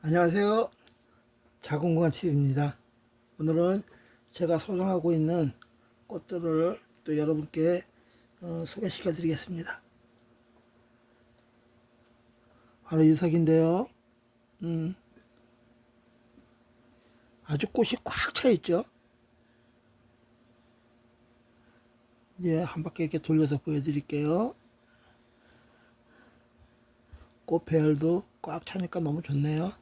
안녕하세요. 자궁관치입니다. 오늘은 제가 소장하고 있는 꽃들을 또 여러분께 어, 소개시켜 드리겠습니다. 바로 유석인데요. 음, 아주 꽃이 꽉 차 있죠. 이제 한 바퀴 이렇게 돌려서 보여드릴게요. 꽃 배열도 꽉 차니까 너무 좋네요.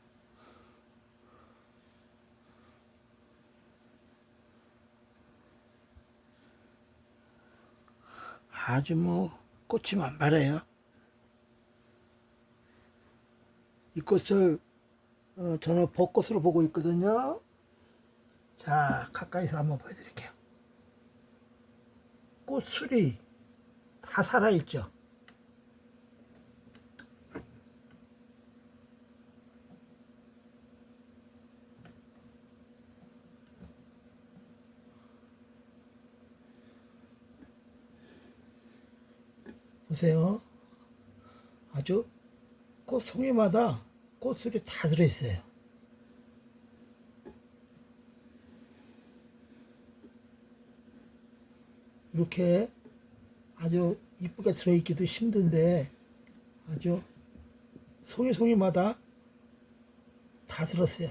아주 뭐 꽃이 만발해요. 이 꽃을 어, 저는 벚꽃으로 보고 있거든요. 자 가까이서 한번 보여드릴게요. 꽃술이 다 살아있죠. 보세요. 아주 꽃 송이마다 꽃술이 다 들어있어요. 이렇게 아주 이쁘게 들어있기도 힘든데 아주 송이 송이마다 다 들었어요.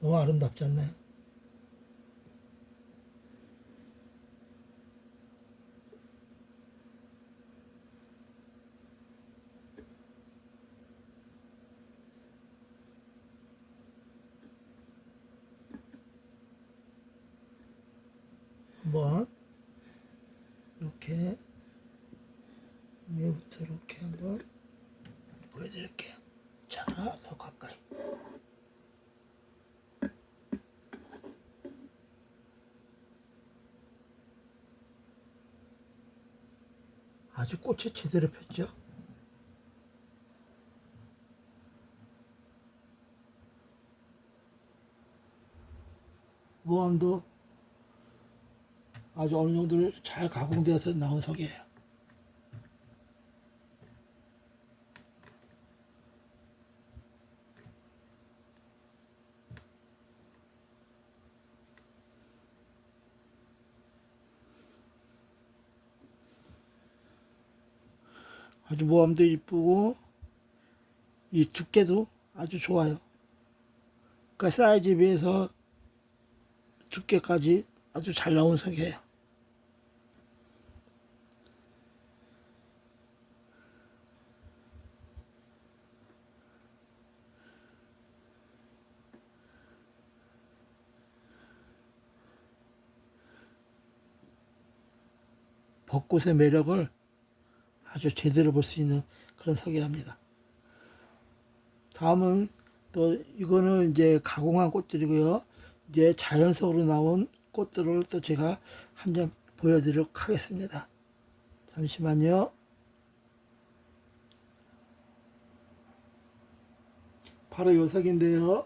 너무 아름답지 않나요? 한번 이렇게 위에부터 이렇게 한번 보여드릴게요. 자, 더 가까이. 아주 꽃이 제대로 폈죠. 모함도 아주 어느 정도 잘 가공되어서 나온 석이에요. 아주 모함도 이쁘고 이 두께도 아주 좋아요. 그러니까 사이즈에 비해서 두께까지 아주 잘 나온 석이에요. 벚꽃의 매력을 아주 제대로 볼 수 있는 그런 석이랍니다. 다음은 또 이거는 이제 가공한 꽃들이고요. 이제 자연석으로 나온 꽃들을 또 제가 한 점 보여드리도록 하겠습니다. 잠시만요. 바로 요 석인데요.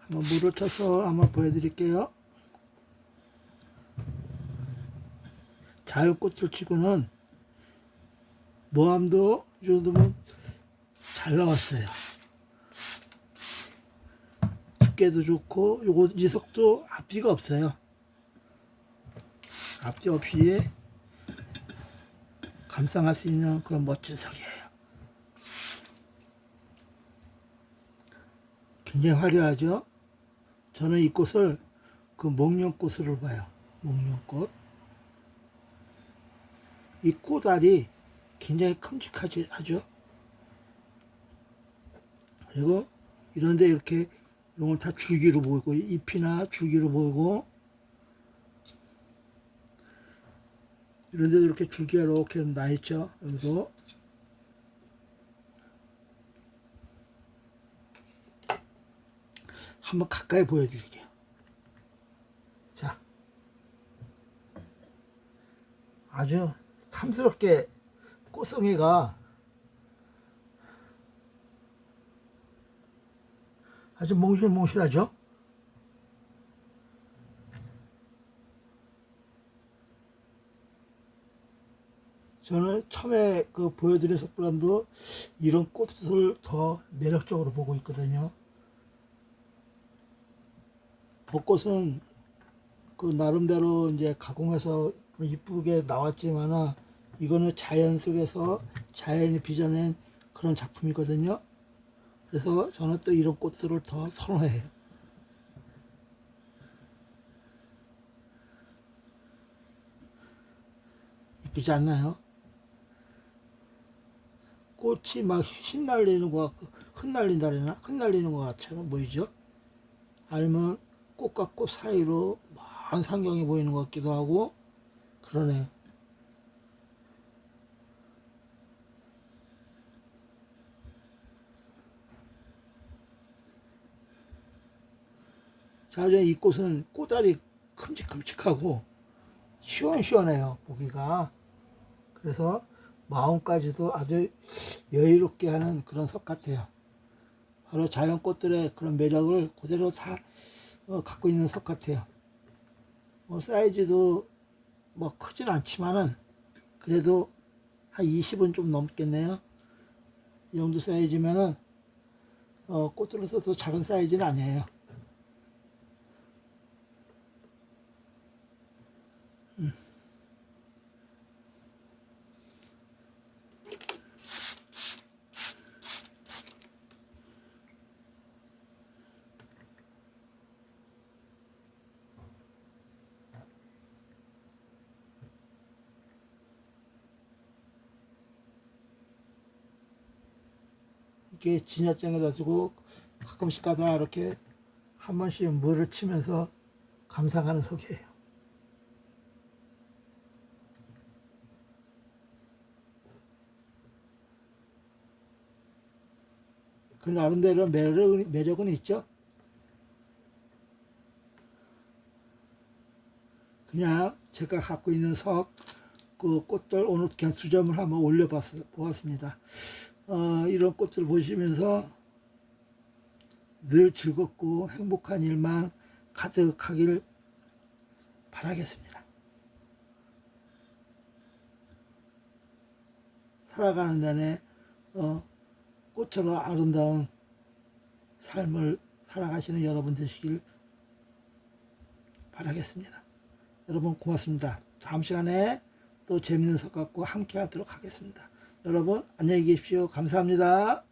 한번 물을 쳐서 한번 보여드릴게요. 자연꽃을 치고는 모함도 이 정도면 잘 나왔어요. 두께도 좋고 요거 이석도 앞뒤가 없어요. 앞뒤 없이 감상할 수 있는 그런 멋진 석이에요. 굉장히 화려하죠. 저는 이 꽃을 그 목련꽃으로 봐요. 목련꽃. 이 꽃알이 굉장히 큼직하지 하죠. 그리고 이런데 이렇게 이런 걸 다 줄기로 보이고 잎이나 줄기로 보이고 이런데도 이렇게 줄기가 이렇게 나 있죠. 여기도 한번 가까이 보여드릴게요. 자, 아주 탐스럽게 꽃송이가 아주 몽실몽실하죠? 저는 처음에 그 보여드린 석불암도 이런 꽃을 더 매력적으로 보고 있거든요. 벚꽃은 그 나름대로 이제 가공해서 이쁘게 나왔지만은 이거는 자연 속에서 자연이 빚어낸 그런 작품이거든요. 그래서 저는 또 이런 꽃들을 더 선호해요. 이쁘지 않나요? 꽃이 막 휘날리는 것 같고 흩날린다래나 흩날리는 것 같처럼 보이죠? 아니면 꽃과 꽃 사이로 먼 상경이 보이는 것 같기도 하고 그러네. 자, 이제 이 꽃은 꽃알이 큼직큼직하고 시원시원해요, 보기가. 그래서 마음까지도 아주 여유롭게 하는 그런 석 같아요. 바로 자연 꽃들의 그런 매력을 그대로 다 어, 갖고 있는 석 같아요. 뭐 사이즈도 뭐 크진 않지만은 그래도 한 20은 좀 넘겠네요. 이 정도 사이즈면은 어, 꽃으로서도 작은 사이즈는 아니에요. 이렇게 진야장에다 두고 가끔씩 가다 이렇게 한 번씩 물을 치면서 감상하는 석이에요. 그 나름대로 매력, 매력은 있죠. 그냥 제가 갖고 있는 석, 그 꽃들 오늘 그냥 두 점을 한번 올려보았습니다. 어, 이런 꽃들 보시면서 늘 즐겁고 행복한 일만 가득하길 바라겠습니다. 살아가는 내내 어, 꽃처럼 아름다운 삶을 살아가시는 여러분 되시길 바라겠습니다. 여러분 고맙습니다. 다음 시간에 또 재밌는 석 갖고 함께 하도록 하겠습니다. 여러분 안녕히 계십시오. 감사합니다.